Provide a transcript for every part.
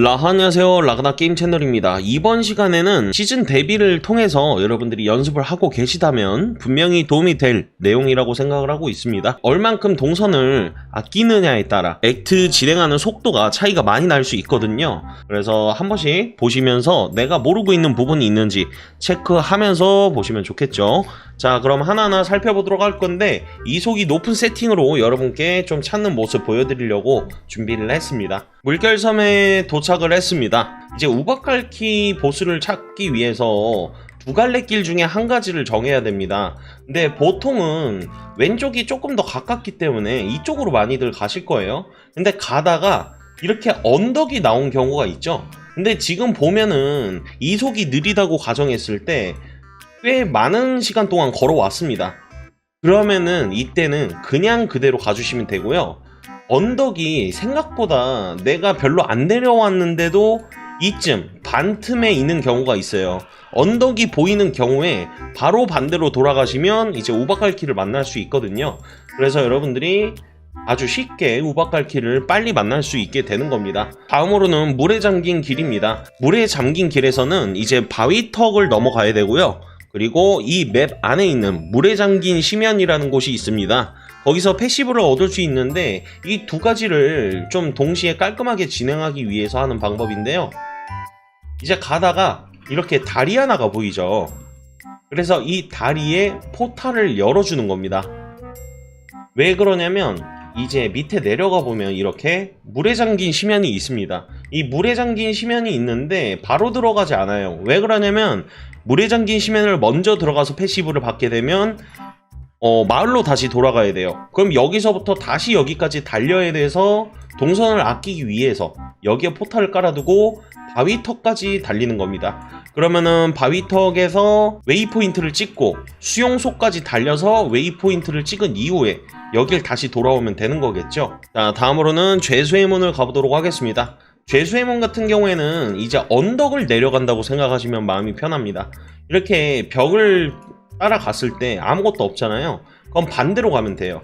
라 안녕하세요 라그나 게임 채널입니다. 이번 시간에는 시즌 데뷔를 통해서 여러분들이 연습을 하고 계시다면 분명히 도움이 될 내용이라고 생각을 하고 있습니다. 얼만큼 동선을 아끼느냐에 따라 액트 진행하는 속도가 차이가 많이 날 수 있거든요. 그래서 한 번씩 보시면서 내가 모르고 있는 부분이 있는지 체크하면서 보시면 좋겠죠? 자 그럼 하나하나 살펴보도록 할 건데 이속이 높은 세팅으로 여러분께 좀 찾는 모습 보여드리려고 준비를 했습니다 물결섬에 도착을 했습니다 이제 우박갈키 보스를 찾기 위해서 두 갈래 길 중에 한 가지를 정해야 됩니다 근데 보통은 왼쪽이 조금 더 가깝기 때문에 이쪽으로 많이들 가실 거예요 근데 가다가 이렇게 언덕이 나온 경우가 있죠 근데 지금 보면은 이속이 느리다고 가정했을 때 꽤 많은 시간 동안 걸어왔습니다. 그러면은 이때는 그냥 그대로 가주시면 되고요. 언덕이 생각보다 내가 별로 안 내려왔는데도 이쯤 반틈에 있는 경우가 있어요. 언덕이 보이는 경우에 바로 반대로 돌아가시면 이제 우박갈키를 만날 수 있거든요. 그래서 여러분들이 아주 쉽게 우박갈키를 빨리 만날 수 있게 되는 겁니다. 다음으로는 물에 잠긴 길입니다. 물에 잠긴 길에서는 이제 바위턱을 넘어가야 되고요. 그리고 이 맵 안에 있는 물에 잠긴 심연이라는 곳이 있습니다. 거기서 패시브를 얻을 수 있는데 이 두 가지를 좀 동시에 깔끔하게 진행하기 위해서 하는 방법인데요. 이제 가다가 이렇게 다리 하나가 보이죠. 그래서 이 다리에 포탈을 열어주는 겁니다. 왜 그러냐면 이제 밑에 내려가 보면 이렇게 물에 잠긴 심연이 있습니다. 이 물에 잠긴 심연이 있는데 바로 들어가지 않아요. 왜 그러냐면 물에 잠긴 심연을 먼저 들어가서 패시브를 받게 되면 어, 마을로 다시 돌아가야 돼요. 그럼 여기서부터 다시 여기까지 달려야 돼서 동선을 아끼기 위해서 여기에 포탈을 깔아두고 바위턱까지 달리는 겁니다. 그러면은 바위턱에서 웨이포인트를 찍고 수용소까지 달려서 웨이포인트를 찍은 이후에 여길 다시 돌아오면 되는 거겠죠. 자, 다음으로는 죄수의 문을 가보도록 하겠습니다. 죄수의 문 같은 경우에는 이제 언덕을 내려간다고 생각하시면 마음이 편합니다. 이렇게 벽을 따라갔을 때 아무것도 없잖아요. 그럼 반대로 가면 돼요.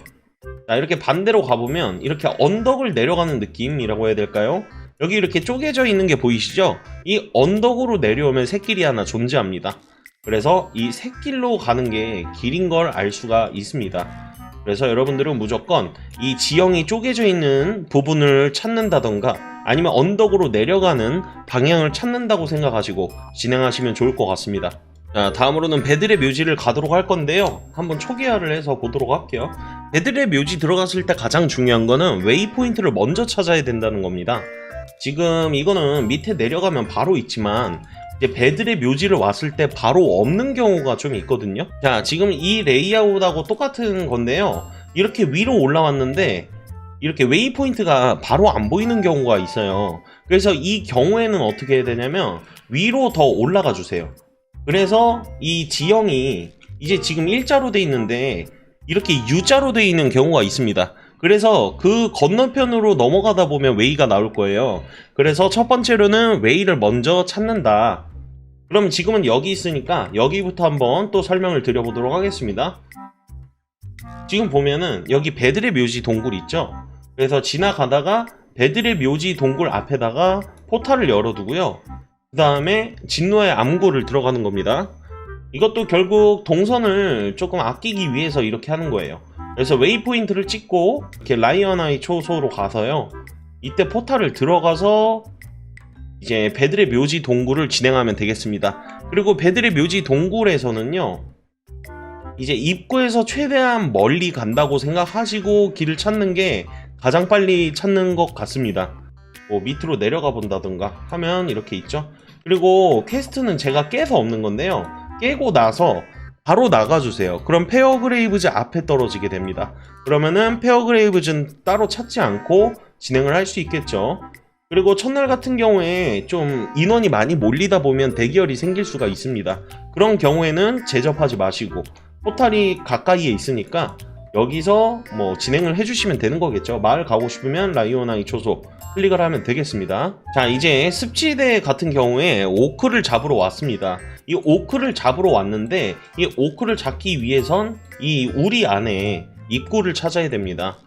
자, 이렇게 반대로 가보면 이렇게 언덕을 내려가는 느낌이라고 해야 될까요? 여기 이렇게 쪼개져 있는 게 보이시죠? 이 언덕으로 내려오면 새길이 하나 존재합니다. 그래서 이 새길로 가는 게 길인 걸 알 수가 있습니다. 그래서 여러분들은 무조건 이 지형이 쪼개져 있는 부분을 찾는다던가 아니면 언덕으로 내려가는 방향을 찾는다고 생각하시고 진행하시면 좋을 것 같습니다. 자, 다음으로는 베들의 묘지를 가도록 할 건데요. 한번 초기화를 해서 보도록 할게요. 베들의 묘지 들어갔을 때 가장 중요한 거는 웨이포인트를 먼저 찾아야 된다는 겁니다. 지금 이거는 밑에 내려가면 바로 있지만 이제 배들의 묘지를 왔을 때 바로 없는 경우가 좀 있거든요. 자, 지금 이 레이아웃하고 똑같은 건데요. 이렇게 위로 올라왔는데 이렇게 웨이포인트가 바로 안 보이는 경우가 있어요. 그래서 이 경우에는 어떻게 해야 되냐면 위로 더 올라가 주세요. 그래서 이 지형이 이제 지금 일자로 돼 있는데 이렇게 U자로 돼 있는 경우가 있습니다. 그래서 그 건너편으로 넘어가다 보면 웨이가 나올 거예요. 그래서 첫 번째로는 웨이를 먼저 찾는다. 그럼 지금은 여기 있으니까 여기부터 한번 또 설명을 드려보도록 하겠습니다. 지금 보면은 여기 배들의 묘지 동굴 있죠? 그래서 지나가다가 배들의 묘지 동굴 앞에다가 포탈을 열어두고요. 그 다음에 진노의 암고를 들어가는 겁니다. 이것도 결국 동선을 조금 아끼기 위해서 이렇게 하는 거예요. 그래서 웨이포인트를 찍고 이렇게 라이언아이 초소로 가서요. 이때 포탈을 들어가서 이제 배들의 묘지 동굴을 진행하면 되겠습니다. 그리고 배들의 묘지 동굴에서는요. 이제 입구에서 최대한 멀리 간다고 생각하시고 길을 찾는 게 가장 빨리 찾는 것 같습니다. 뭐 밑으로 내려가 본다던가 하면 이렇게 있죠. 그리고 퀘스트는 제가 깨서 없는 건데요. 깨고 나서 바로 나가주세요. 그럼 페어그레이브즈 앞에 떨어지게 됩니다. 그러면은 페어그레이브즈는 따로 찾지 않고 진행을 할 수 있겠죠. 그리고 첫날 같은 경우에 좀 인원이 많이 몰리다 보면 대기열이 생길 수가 있습니다. 그런 경우에는 제접하지 마시고 포탈이 가까이에 있으니까 여기서 뭐 진행을 해주시면 되는 거겠죠. 마을 가고 싶으면 라이오나 이 초소 클릭을 하면 되겠습니다. 자 이제 습지대 같은 경우에 오크를 잡으러 왔습니다. 이 오크를 잡으러 왔는데 이 오크를 잡기 위해선 이 우리 안에 입구를 찾아야 됩니다.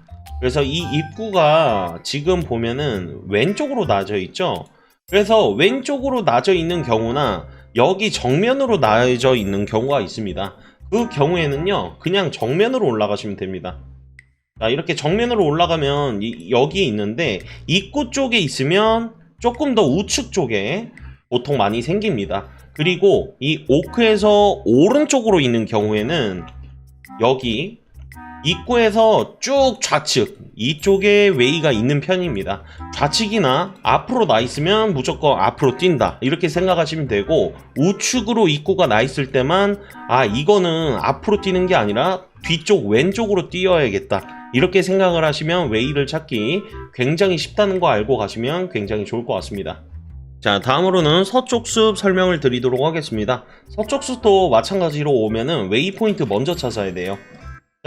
그래서 이 입구가 지금 보면은 왼쪽으로 나져 있죠. 그래서 왼쪽으로 나져 있는 경우나 여기 정면으로 나져 있는 경우가 있습니다. 그 경우에는요, 그냥 정면으로 올라가시면 됩니다. 자, 이렇게 정면으로 올라가면 이- 여기 있는데 입구 쪽에 있으면 조금 더 우측 쪽에 보통 많이 생깁니다. 그리고 이 오크에서 오른쪽으로 있는 경우에는 여기 입구에서 쭉 좌측 이쪽에 웨이가 있는 편입니다. 좌측이나 앞으로 나 있으면 무조건 앞으로 뛴다 이렇게 생각하시면 되고 우측으로 입구가 나 있을 때만 아 이거는 앞으로 뛰는 게 아니라 뒤쪽 왼쪽으로 뛰어야겠다 이렇게 생각을 하시면 웨이를 찾기 굉장히 쉽다는 거 알고 가시면 굉장히 좋을 것 같습니다. 자, 다음으로는 서쪽 숲 설명을 드리도록 하겠습니다. 서쪽 숲도 마찬가지로 오면은 웨이포인트 먼저 찾아야 돼요.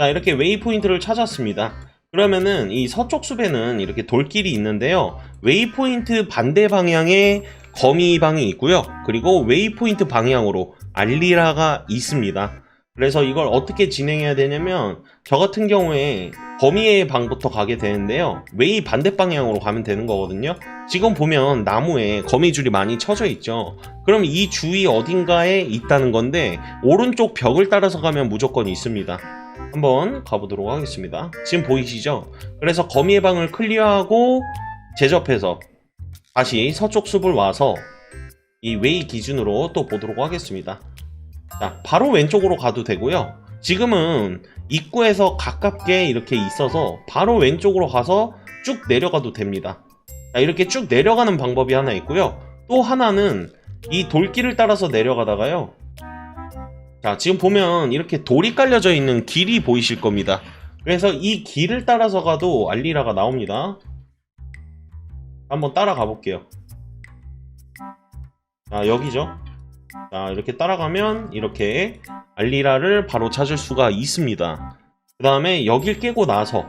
자, 이렇게 웨이포인트를 찾았습니다. 그러면은 이 서쪽 숲에는 이렇게 돌길이 있는데요. 웨이포인트 반대 방향에 거미방이 있고요. 그리고 웨이포인트 방향으로 알리라가 있습니다. 그래서 이걸 어떻게 진행해야 되냐면 저 같은 경우에 거미의 방부터 가게 되는데요. 웨이 반대 방향으로 가면 되는 거거든요. 지금 보면 나무에 거미줄이 많이 쳐져 있죠. 그럼 이 주위 어딘가에 있다는 건데 오른쪽 벽을 따라서 가면 무조건 있습니다. 한번 가보도록 하겠습니다. 지금 보이시죠? 그래서 거미의 방을 클리어하고 제접해서 다시 서쪽 숲을 와서 이 웨이 기준으로 또 보도록 하겠습니다. 자, 바로 왼쪽으로 가도 되고요. 지금은 입구에서 가깝게 이렇게 있어서 바로 왼쪽으로 가서 쭉 내려가도 됩니다. 자, 이렇게 쭉 내려가는 방법이 하나 있고요. 또 하나는 이 돌길을 따라서 내려가다가요. 자, 지금 보면 이렇게 돌이 깔려져 있는 길이 보이실 겁니다. 그래서 이 길을 따라서 가도 알리라가 나옵니다. 한번 따라가 볼게요. 자, 여기죠. 자, 이렇게 따라가면 이렇게 알리라를 바로 찾을 수가 있습니다. 그 다음에 여길 깨고 나서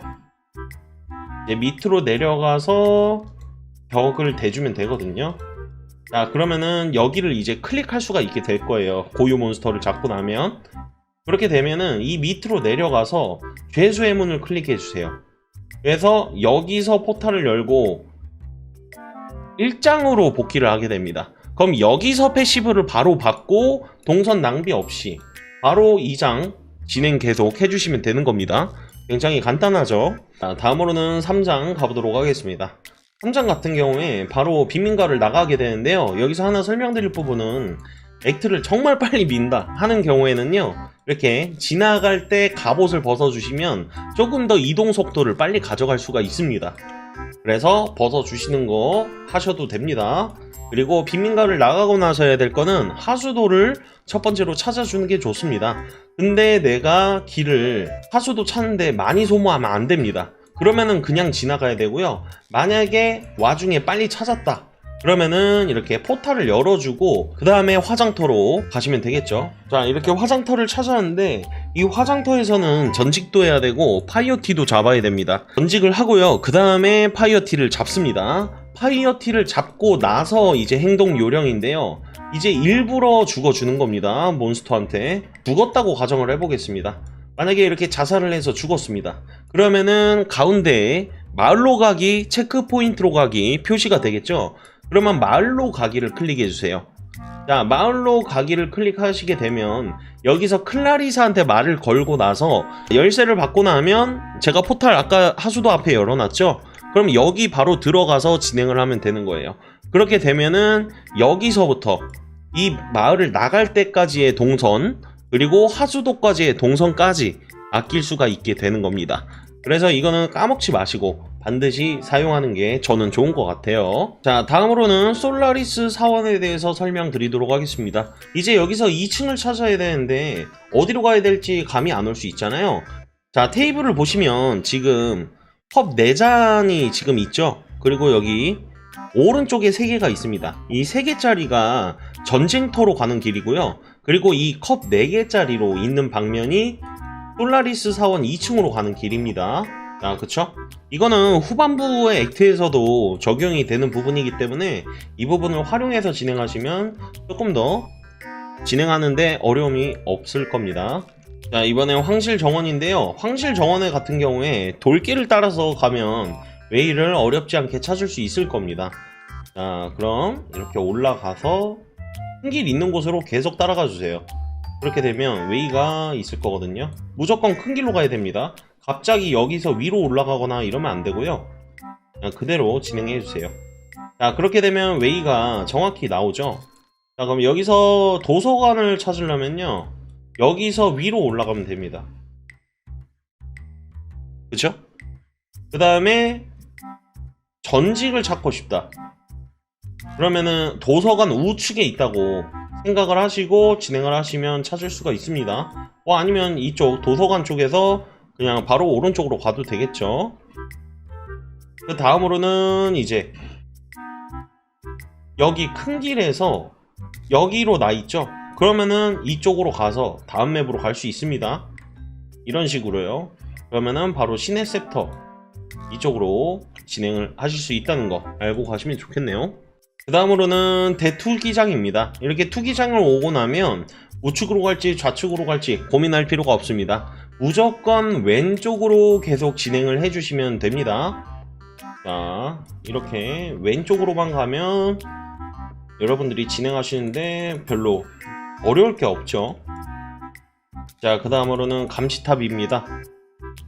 밑으로 내려가서 벽을 대주면 되거든요. 자, 그러면은 여기를 이제 클릭할 수가 있게 될 거예요. 고유 몬스터를 잡고 나면. 그렇게 되면은 이 밑으로 내려가서 죄수의 문을 클릭해 주세요. 그래서 여기서 포탈을 열고 1장으로 복귀를 하게 됩니다. 그럼 여기서 패시브를 바로 받고 동선 낭비 없이 바로 2장 진행 계속 해주시면 되는 겁니다. 굉장히 간단하죠? 자, 다음으로는 3장 가보도록 하겠습니다. 3장 같은 경우에 바로 빈민가를 나가게 되는데요. 여기서 하나 설명드릴 부분은 액트를 정말 빨리 민다 하는 경우에는요. 이렇게 지나갈 때 갑옷을 벗어주시면 조금 더 이동 속도를 빨리 가져갈 수가 있습니다. 그래서 벗어주시는 거 하셔도 됩니다. 그리고 빈민가를 나가고 나서 해야 될 거는 하수도를 첫 번째로 찾아주는 게 좋습니다. 근데 내가 길을 하수도 찾는데 많이 소모하면 안 됩니다. 그러면은 그냥 지나가야 되고요. 만약에 와중에 빨리 찾았다. 그러면은 이렇게 포탈을 열어주고 그 다음에 화장터로 가시면 되겠죠. 자 이렇게 화장터를 찾았는데 이 화장터에서는 전직도 해야 되고 파이어티도 잡아야 됩니다. 전직을 하고요. 그 다음에 파이어티를 잡습니다. 파이어티를 잡고 나서 이제 행동 요령인데요. 이제 일부러 죽어주는 겁니다. 몬스터한테. 죽었다고 가정을 해보겠습니다. 만약에 이렇게 자살을 해서 죽었습니다. 그러면은 가운데에 마을로 가기, 체크 포인트로 가기 표시가 되겠죠? 그러면 마을로 가기를 클릭해 주세요. 자, 마을로 가기를 클릭하시게 되면 여기서 클라리사한테 말을 걸고 나서 열쇠를 받고 나면 제가 포탈 아까 하수도 앞에 열어놨죠? 그럼 여기 바로 들어가서 진행을 하면 되는 거예요. 그렇게 되면은 여기서부터 이 마을을 나갈 때까지의 동선 그리고 하수도까지의 동선까지 아낄 수가 있게 되는 겁니다. 그래서 이거는 까먹지 마시고 반드시 사용하는 게 저는 좋은 것 같아요. 자, 다음으로는 솔라리스 사원에 대해서 설명드리도록 하겠습니다. 이제 여기서 2층을 찾아야 되는데 어디로 가야 될지 감이 안 올 수 있잖아요. 자, 테이블을 보시면 지금 컵 4잔이 지금 있죠? 그리고 여기 오른쪽에 3개가 있습니다. 이 3개짜리가 전쟁터로 가는 길이고요. 그리고 이 컵 4개짜리로 있는 방면이 솔라리스 사원 2층으로 가는 길입니다. 아, 그쵸? 이거는 후반부의 액트에서도 적용이 되는 부분이기 때문에 이 부분을 활용해서 진행하시면 조금 더 진행하는데 어려움이 없을 겁니다. 자, 이번엔 황실 정원인데요. 황실 정원에 같은 경우에 돌길을 따라서 가면 웨이를 어렵지 않게 찾을 수 있을 겁니다. 자, 그럼 이렇게 올라가서 큰길 있는 곳으로 계속 따라가 주세요. 그렇게 되면 웨이가 있을 거거든요. 무조건 큰 길로 가야 됩니다. 갑자기 여기서 위로 올라가거나 이러면 안 되고요. 그대로 진행해 주세요. 자, 그렇게 되면 웨이가 정확히 나오죠. 자, 그럼 여기서 도서관을 찾으려면요. 여기서 위로 올라가면 됩니다. 그쵸? 그 다음에 전직을 찾고 싶다. 그러면은 도서관 우측에 있다고 생각을 하시고 진행을 하시면 찾을 수가 있습니다. 어, 아니면 이쪽 도서관 쪽에서 그냥 바로 오른쪽으로 가도 되겠죠. 그 다음으로는 이제 여기 큰 길에서 여기로 나 있죠. 그러면은 이쪽으로 가서 다음 맵으로 갈 수 있습니다. 이런 식으로요. 그러면은 바로 신의 셉터 이쪽으로 진행을 하실 수 있다는 거 알고 가시면 좋겠네요. 그 다음으로는 대투기장입니다. 이렇게 투기장을 오고 나면 우측으로 갈지 좌측으로 갈지 고민할 필요가 없습니다. 무조건 왼쪽으로 계속 진행을 해주시면 됩니다. 자, 이렇게 왼쪽으로만 가면 여러분들이 진행하시는데 별로 어려울 게 없죠. 자, 그 다음으로는 감시탑입니다.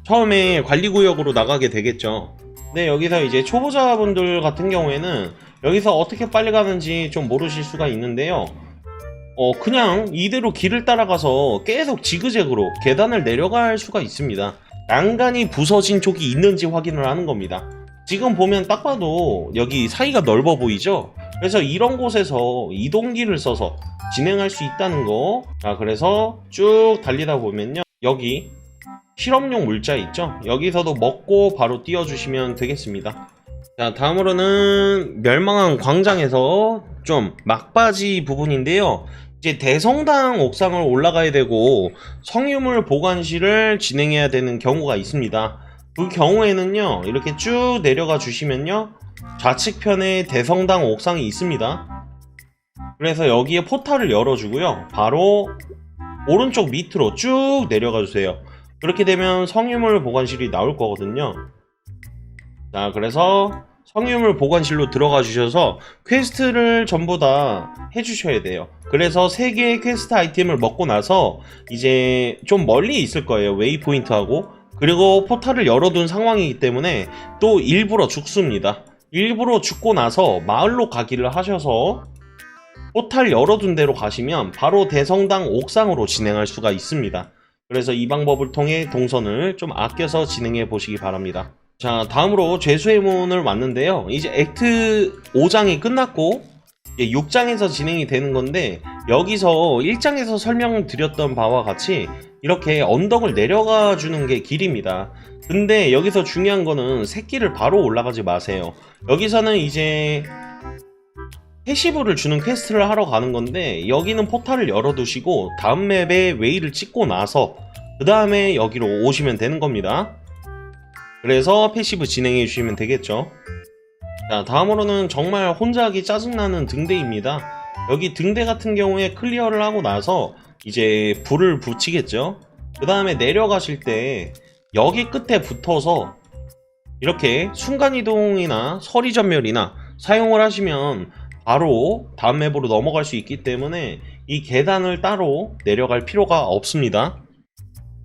처음에 관리구역으로 나가게 되겠죠. 근데 여기서 이제 초보자분들 같은 경우에는 여기서 어떻게 빨리 가는지 좀 모르실 수가 있는데요. 어, 그냥 이대로 길을 따라가서 계속 지그재그로 계단을 내려갈 수가 있습니다. 난간이 부서진 쪽이 있는지 확인을 하는 겁니다. 지금 보면 딱 봐도 여기 사이가 넓어 보이죠? 그래서 이런 곳에서 이동기를 써서 진행할 수 있다는 거. 자, 그래서 쭉 달리다 보면요. 여기 실험용 물자 있죠? 여기서도 먹고 바로 띄워주시면 되겠습니다. 자, 다음으로는 멸망한 광장에서 좀 막바지 부분인데요. 이제 대성당 옥상을 올라가야 되고 성유물 보관실을 진행해야 되는 경우가 있습니다. 그 경우에는요, 이렇게 쭉 내려가 주시면요, 좌측편에 대성당 옥상이 있습니다. 그래서 여기에 포탈을 열어주고요, 바로 오른쪽 밑으로 쭉 내려가 주세요. 그렇게 되면 성유물 보관실이 나올 거거든요. 자, 그래서 성유물 보관실로 들어가 주셔서 퀘스트를 전부 다 해주셔야 돼요. 그래서 3개의 퀘스트 아이템을 먹고 나서 이제 좀 멀리 있을 거예요. 웨이포인트하고. 그리고 포탈을 열어둔 상황이기 때문에 또 일부러 죽습니다. 일부러 죽고 나서 마을로 가기를 하셔서 포탈 열어둔 대로 가시면 바로 대성당 옥상으로 진행할 수가 있습니다. 그래서 이 방법을 통해 동선을 좀 아껴서 진행해 보시기 바랍니다. 자, 다음으로 죄수의 문을 왔는데요. 이제 액트 5장이 끝났고, 이제 6장에서 진행이 되는 건데, 여기서 1장에서 설명드렸던 바와 같이, 이렇게 언덕을 내려가 주는 게 길입니다. 근데 여기서 중요한 거는 새끼를 바로 올라가지 마세요. 여기서는 이제, 패시브를 주는 퀘스트를 하러 가는 건데, 여기는 포탈을 열어두시고, 다음 맵에 웨이를 찍고 나서, 그 다음에 여기로 오시면 되는 겁니다. 그래서 패시브 진행해 주시면 되겠죠. 자, 다음으로는 정말 혼자 하기 짜증나는 등대입니다. 여기 등대 같은 경우에 클리어를 하고 나서 이제 불을 붙이겠죠. 그 다음에 내려가실 때 여기 끝에 붙어서 이렇게 순간이동이나 서리전멸이나 사용을 하시면 바로 다음 맵으로 넘어갈 수 있기 때문에 이 계단을 따로 내려갈 필요가 없습니다.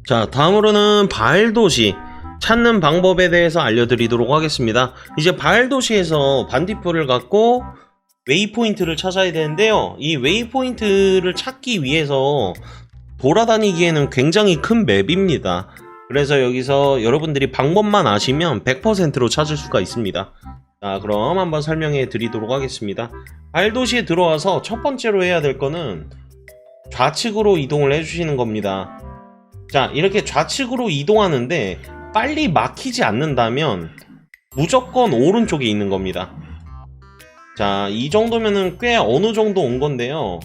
자, 다음으로는 바알도시. 찾는 방법에 대해서 알려드리도록 하겠습니다. 이제 바알 도시에서 반딧불을 갖고 웨이포인트를 찾아야 되는데요. 이 웨이포인트를 찾기 위해서 돌아다니기에는 굉장히 큰 맵입니다. 그래서 여기서 여러분들이 방법만 아시면 100%로 찾을 수가 있습니다. 자, 그럼 한번 설명해 드리도록 하겠습니다. 바알 도시에 들어와서 첫 번째로 해야 될 거는 좌측으로 이동을 해주시는 겁니다. 자, 이렇게 좌측으로 이동하는데 빨리 막히지 않는다면 무조건 오른쪽에 있는 겁니다. 자, 이 정도면은 꽤 어느 정도 온 건데요.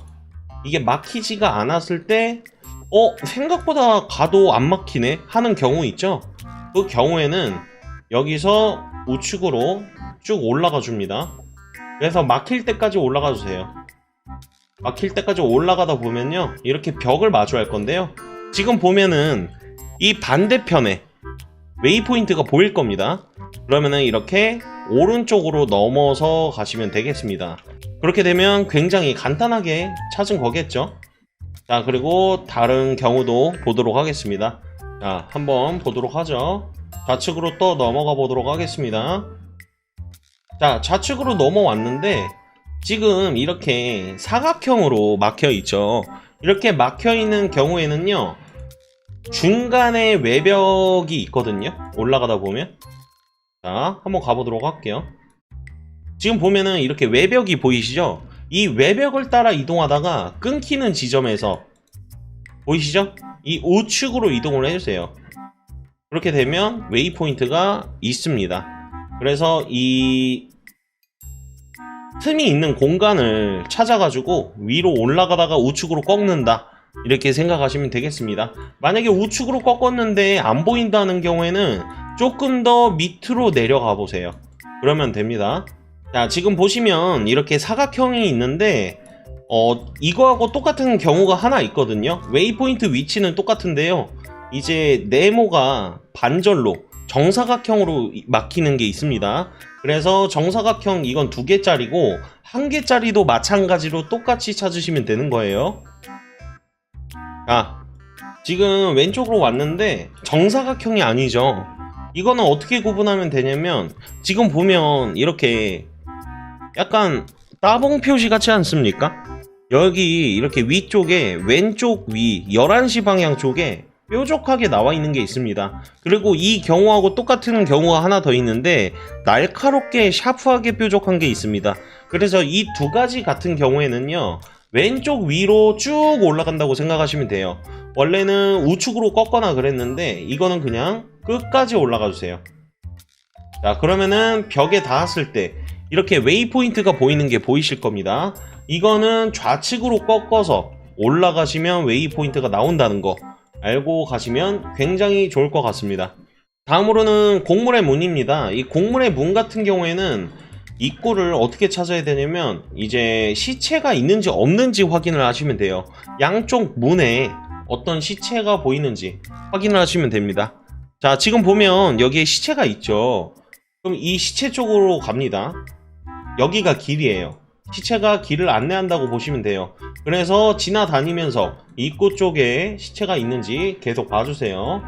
이게 막히지가 않았을 때, 어, 생각보다 가도 안 막히네? 하는 경우 있죠? 그 경우에는 여기서 우측으로 쭉 올라가 줍니다. 그래서 막힐 때까지 올라가 주세요. 막힐 때까지 올라가다 보면요. 이렇게 벽을 마주할 건데요. 지금 보면은 이 반대편에 웨이포인트가 보일 겁니다. 그러면은 이렇게 오른쪽으로 넘어서 가시면 되겠습니다. 그렇게 되면 굉장히 간단하게 찾은 거겠죠? 자, 그리고 다른 경우도 보도록 하겠습니다. 자, 한번 보도록 하죠. 좌측으로 또 넘어가 보도록 하겠습니다. 자, 좌측으로 넘어왔는데 지금 이렇게 사각형으로 막혀 있죠. 이렇게 막혀 있는 경우에는요. 중간에 외벽이 있거든요. 올라가다 보면. 자, 한번 가보도록 할게요. 지금 보면은 이렇게 외벽이 보이시죠? 이 외벽을 따라 이동하다가 끊기는 지점에서 보이시죠? 이 우측으로 이동을 해주세요. 그렇게 되면 웨이포인트가 있습니다. 그래서 이 틈이 있는 공간을 찾아가지고 위로 올라가다가 우측으로 꺾는다. 이렇게 생각하시면 되겠습니다. 만약에 우측으로 꺾었는데 안 보인다는 경우에는 조금 더 밑으로 내려가 보세요. 그러면 됩니다. 자, 지금 보시면 이렇게 사각형이 있는데 어, 이거하고 똑같은 경우가 하나 있거든요. 웨이포인트 위치는 똑같은데요. 이제 네모가 반절로 정사각형으로 막히는 게 있습니다. 그래서 정사각형 이건 두 개짜리고 한 개짜리도 마찬가지로 똑같이 찾으시면 되는 거예요. 아, 지금 왼쪽으로 왔는데 정사각형이 아니죠. 이거는 어떻게 구분하면 되냐면 지금 보면 이렇게 약간 따봉 표시 같지 않습니까? 여기 이렇게 위쪽에 왼쪽 위 11시 방향 쪽에 뾰족하게 나와 있는 게 있습니다. 그리고 이 경우하고 똑같은 경우가 하나 더 있는데 날카롭게 샤프하게 뾰족한 게 있습니다. 그래서 이 두 가지 같은 경우에는요. 왼쪽 위로 쭉 올라간다고 생각하시면 돼요. 원래는 우측으로 꺾거나 그랬는데 이거는 그냥 끝까지 올라가 주세요. 자, 그러면은 벽에 닿았을 때 이렇게 웨이포인트가 보이는 게 보이실 겁니다. 이거는 좌측으로 꺾어서 올라가시면 웨이포인트가 나온다는 거 알고 가시면 굉장히 좋을 것 같습니다. 다음으로는 곡물의 문입니다. 이 곡물의 문 같은 경우에는 입구를 어떻게 찾아야 되냐면 이제 시체가 있는지 없는지 확인을 하시면 돼요. 양쪽 문에 어떤 시체가 보이는지 확인을 하시면 됩니다. 자, 지금 보면 여기에 시체가 있죠. 그럼 이 시체 쪽으로 갑니다. 여기가 길이에요. 시체가 길을 안내한다고 보시면 돼요. 그래서 지나다니면서 입구 쪽에 시체가 있는지 계속 봐주세요.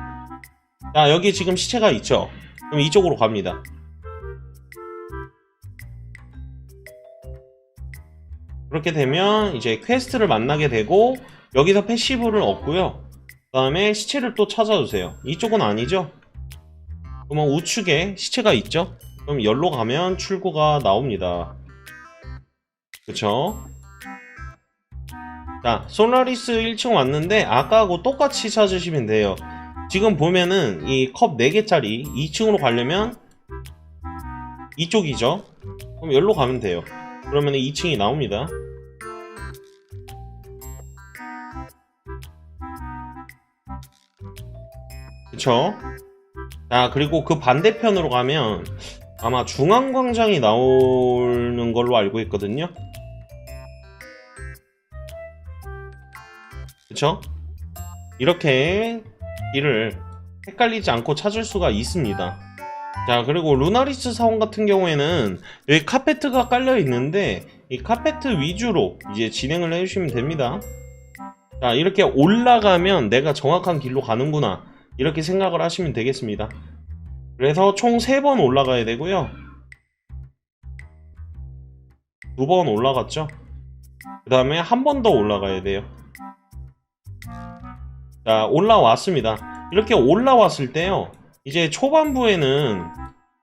자, 여기 지금 시체가 있죠? 그럼 이쪽으로 갑니다. 그렇게 되면 이제 퀘스트를 만나게 되고 여기서 패시브를 얻고요. 그 다음에 시체를 또 찾아주세요. 이쪽은 아니죠? 그러면 우측에 시체가 있죠? 그럼 열로 가면 출구가 나옵니다. 그쵸? 자, 솔라리스 1층 왔는데 아까하고 똑같이 찾으시면 돼요. 지금 보면은 이 컵 4개짜리 2층으로 가려면 이쪽이죠? 그럼 열로 가면 돼요. 그러면 2층이 나옵니다. 그쵸? 자, 그리고 그 반대편으로 가면 아마 중앙광장이 나오는 걸로 알고 있거든요. 그쵸? 이렇게 길을 헷갈리지 않고 찾을 수가 있습니다. 자, 그리고 루나리스 사원 같은 경우에는 여기 카페트가 깔려 있는데 이 카페트 위주로 이제 진행을 해주시면 됩니다. 자, 이렇게 올라가면 내가 정확한 길로 가는구나. 이렇게 생각을 하시면 되겠습니다. 그래서 총 3번 올라가야 되고요. 두 번 올라갔죠? 그 다음에 한 번 더 올라가야 돼요. 자, 올라왔습니다. 이렇게 올라왔을 때요. 이제 초반부에는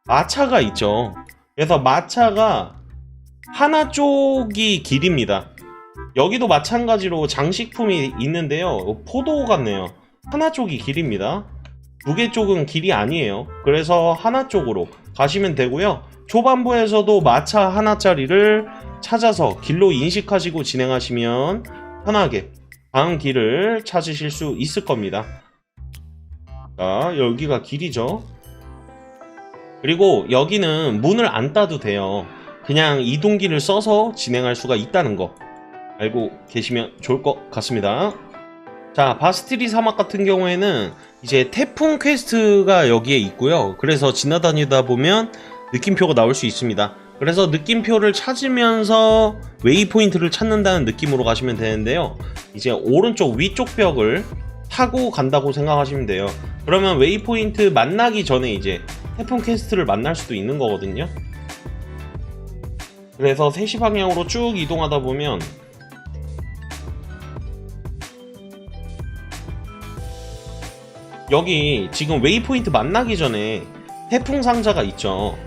마차가 있죠. 그래서 마차가 하나 쪽이 길입니다. 여기도 마찬가지로 장식품이 있는데요. 포도 같네요. 하나 쪽이 길입니다. 두 개 쪽은 길이 아니에요. 그래서 하나 쪽으로 가시면 되고요. 초반부에서도 마차 하나짜리를 찾아서 길로 인식하시고 진행하시면 편하게 다음 길을 찾으실 수 있을 겁니다. 자, 여기가 길이죠. 그리고 여기는 문을 안 따도 돼요. 그냥 이동기를 써서 진행할 수가 있다는 거 알고 계시면 좋을 것 같습니다. 자, 바스티리 사막 같은 경우에는 이제 태풍 퀘스트가 여기에 있고요. 그래서 지나다니다 보면 느낌표가 나올 수 있습니다. 그래서 느낌표를 찾으면서 웨이포인트를 찾는다는 느낌으로 가시면 되는데요. 이제 오른쪽 위쪽 벽을 타고 간다고 생각하시면 돼요. 그러면 웨이포인트 만나기 전에 이제 태풍 퀘스트를 만날 수도 있는 거거든요. 그래서 3시 방향으로 쭉 이동하다 보면 여기 지금 웨이포인트 만나기 전에 태풍 상자가 있죠.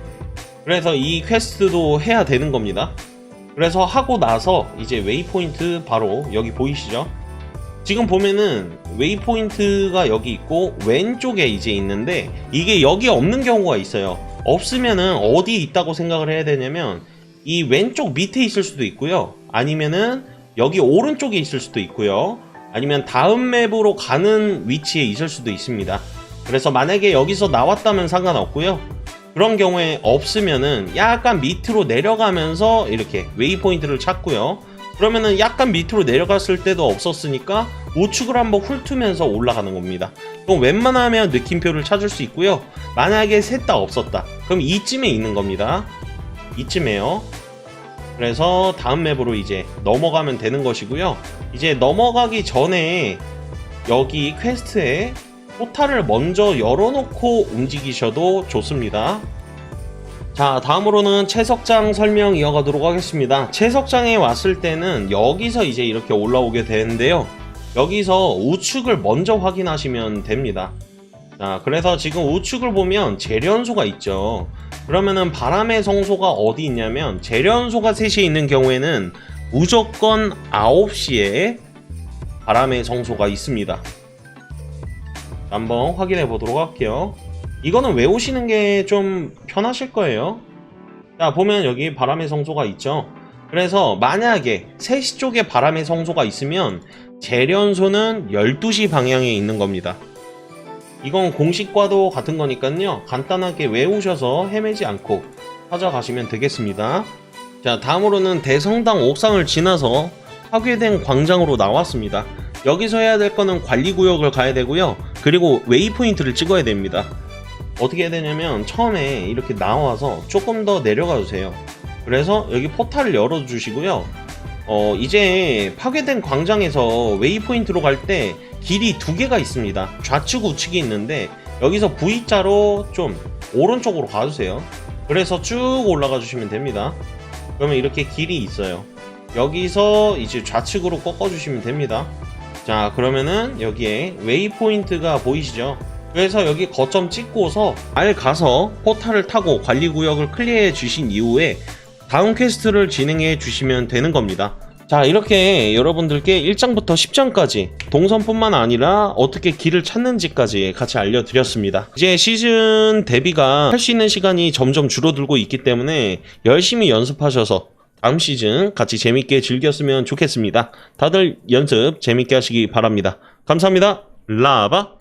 그래서 이 퀘스트도 해야 되는 겁니다. 그래서 하고 나서 이제 웨이포인트 바로 여기 보이시죠? 지금 보면은 웨이포인트가 여기 있고 왼쪽에 이제 있는데 이게 여기 없는 경우가 있어요. 없으면은 어디에 있다고 생각을 해야 되냐면 이 왼쪽 밑에 있을 수도 있고요. 아니면은 여기 오른쪽에 있을 수도 있고요. 아니면 다음 맵으로 가는 위치에 있을 수도 있습니다. 그래서 만약에 여기서 나왔다면 상관없고요. 그런 경우에 없으면은 약간 밑으로 내려가면서 이렇게 웨이포인트를 찾고요. 그러면은 약간 밑으로 내려갔을 때도 없었으니까 우측을 한번 훑으면서 올라가는 겁니다. 그럼 웬만하면 느낌표를 찾을 수 있고요. 만약에 셋 다 없었다. 그럼 이쯤에 있는 겁니다. 이쯤에요. 그래서 다음 맵으로 이제 넘어가면 되는 것이고요. 이제 넘어가기 전에 여기 퀘스트에 포탈을 먼저 열어놓고 움직이셔도 좋습니다. 자, 다음으로는 채석장 설명 이어가도록 하겠습니다. 채석장에 왔을 때는 여기서 이제 이렇게 올라오게 되는데요. 여기서 우측을 먼저 확인하시면 됩니다. 자, 그래서 지금 우측을 보면 재련소가 있죠. 그러면은 바람의 성소가 어디 있냐면 재련소가 셋이 있는 경우에는 무조건 9시에 바람의 성소가 있습니다. 한번 확인해 보도록 할게요. 이거는 외우시는 게 좀 편하실 거예요. 자, 보면 여기 바람의 성소가 있죠. 그래서 만약에 3시 쪽에 바람의 성소가 있으면 재련소는 12시 방향에 있는 겁니다. 이건 공식과도 같은 거니까요. 간단하게 외우셔서 헤매지 않고 찾아가시면 되겠습니다. 자, 다음으로는 대성당 옥상을 지나서 파괴된 광장으로 나왔습니다. 여기서 해야 될 거는 관리 구역을 가야 되고요. 그리고 웨이포인트를 찍어야 됩니다. 어떻게 해야 되냐면 처음에 이렇게 나와서 조금 더 내려가 주세요. 그래서 여기 포탈을 열어 주시고요. 어, 이제 파괴된 광장에서 웨이포인트로 갈 때 길이 두 개가 있습니다. 좌측 우측이 있는데 여기서 V자로 좀 오른쪽으로 가주세요. 그래서 쭉 올라가 주시면 됩니다. 그러면 이렇게 길이 있어요. 여기서 이제 좌측으로 꺾어 주시면 됩니다. 자, 그러면은 여기에 웨이포인트가 보이시죠? 그래서 여기 거점 찍고서 알 가서 포탈을 타고 관리구역을 클리어해 주신 이후에 다음 퀘스트를 진행해 주시면 되는 겁니다. 자, 이렇게 여러분들께 1장부터 10장까지 동선뿐만 아니라 어떻게 길을 찾는지까지 같이 알려드렸습니다. 이제 시즌 데뷔가 할 수 있는 시간이 점점 줄어들고 있기 때문에 열심히 연습하셔서 다음 시즌 같이 재밌게 즐겼으면 좋겠습니다. 다들 연습 재밌게 하시기 바랍니다. 감사합니다. 라바